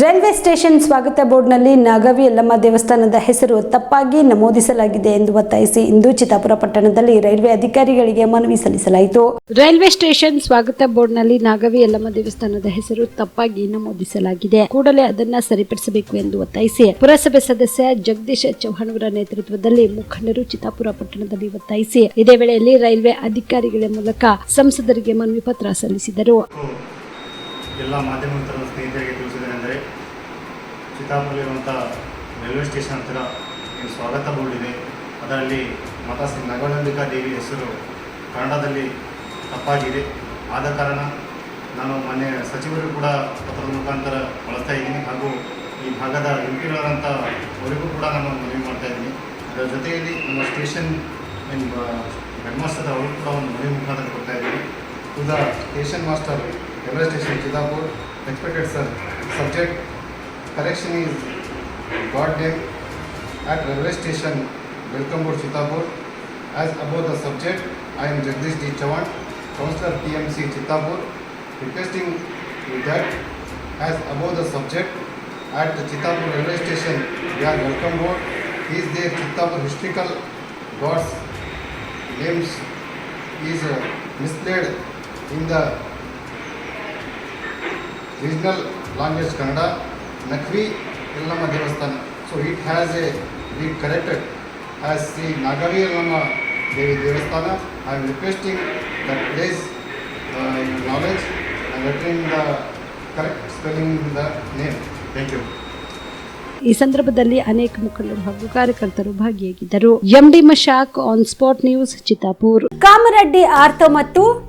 Railway station ಸ್ವಾಗತ ಬೋರ್ಡ್ನಲ್ಲಿ ನಾಗವಿ ಯಲ್ಲಮ್ಮ ದೇವಸ್ಥಾನದ ಹೆಸರು ತಪ್ಪಾಗಿ ನಮೂದಿಸಲಾಗಿದೆ ಎಂದು ಒತ್ತಾಯಿಸಿ ಇಂದು ಚಿತ್ತಾಪುರ ಪಟ್ಟಣದಲ್ಲಿ ರೈಲ್ವೆ ಅಧಿಕಾರಿಗಳಿಗೆ ಮನವಿ ಸಲ್ಲಿಸಲಾಯಿತು. ರೈಲ್ವೆ ಸ್ಟೇಷನ್ ಸ್ವಾಗತ ಬೋರ್ಡ್ನಲ್ಲಿ ನಾಗವಿ ಯಲ್ಲಮ್ಮ ದೇವಸ್ಥಾನದ ಹೆಸರು ತಪ್ಪಾಗಿ ನಮೂದಿಸಲಾಗಿದೆ. ಕೂಡಲೇ ಅದನ್ನ ಸರಿಪಡಿಸಬೇಕು ಎಂದು ಒತ್ತಾಯಿಸಿ ಪುರಸಭೆ ಸದಸ್ಯ ಜಗದೀಶ್ ಚೌಹಾಣ್ ಅವರ ನೇತೃತ್ವದಲ್ಲಿ ಮುಖಂಡರು ಚಿತ್ತಾಪುರ ಪಟ್ಟಣದಲ್ಲಿ ಒತ್ತಾಯಿಸಿ ಇದೇ ವೇಳೆಯಲ್ಲಿ ರೈಲ್ವೆ ಅಧಿಕಾರಿಗಳ ಮೂಲಕ ಸಂಸದರಿಗೆ ಮನವಿ ಪತ್ರ ಸಲ್ಲಿಸಿದರು. ಎಲ್ಲ ಮಾಧ್ಯಮ ಸ್ನೇಹಿತರಿಗೆ ತಿಳಿಸಿದ್ದೇನೆಂದರೆ ಚಿತ್ತಾಪುರಲ್ಲಿರುವಂಥ ರೈಲ್ವೆ ಸ್ಟೇಷನ್ ಹತ್ತಿರ ಏನು ಸ್ವಾಗತ ಬೋರ್ಡ್ ಇದೆ ಅದರಲ್ಲಿ ಮಾತಾ ಶ್ರೀ ನಗವನಂಬಿಕಾ ದೇವಿ ಹೆಸರು ಕನ್ನಡದಲ್ಲಿ ತಪ್ಪಾಗಿದೆ. ಆದ ಕಾರಣ ನಾನು ಮೊನ್ನೆ ಸಚಿವರು ಕೂಡ ಪತ್ರದ ಮುಖಾಂತರ ಬಳಸ್ತಾ ಇದ್ದೀನಿ. ಹಾಗೂ ಈ ಭಾಗದ ಎಂ ಪಿಗಳಾದಂಥ ಅವರಿಗೂ ಕೂಡ ನಾನು ಮನವಿ ಮಾಡ್ತಾ ಇದ್ದೀನಿ. ಅದರ ಜೊತೆಯಲ್ಲಿ ನಮ್ಮ ಸ್ಟೇಷನ್ ಹೆಡ್ ಮಾಸ್ಟರ್ ಅವರು ಕೂಡ ಒಂದು ಮನವಿ ಮುಖಾಂತರ ಕೊಡ್ತಾ ಇದ್ದೀನಿ to the station master railway station Chidapur expected sir subject correction is got them at railway station Welcome Board Chittapur. As above the subject, I am Jagdish D. Chavan, Councillor PMC Chittapur, requesting that as above the subject, at the Chittapur railway station, we are Welcome Board, is there Chittapur historical gods names is uh, misled in the regional language Kannada Nakvi ಇಲ್ಲಿ ನಮ್ಮ ದೇವಸ್ಥಾನ. So it has a be corrected has C Nagavi ನಮ್ಮ ದೇವಿ ದೇವಸ್ಥಾನ. I am requesting the place in knowledge and lettering the correct spelling in the name thank you ಈ ಸಂದರ್ಭದಲ್ಲಿ ಅನೇಕ ಮುಖಂಡರು ಹಾಗೂ ಕಾರ್ಯಕರ್ತರು ಭಾಗಿಯಾಗಿದ್ದರು. MD Mashak on spot news Chitapur Kamareddy ortho ಮತ್ತು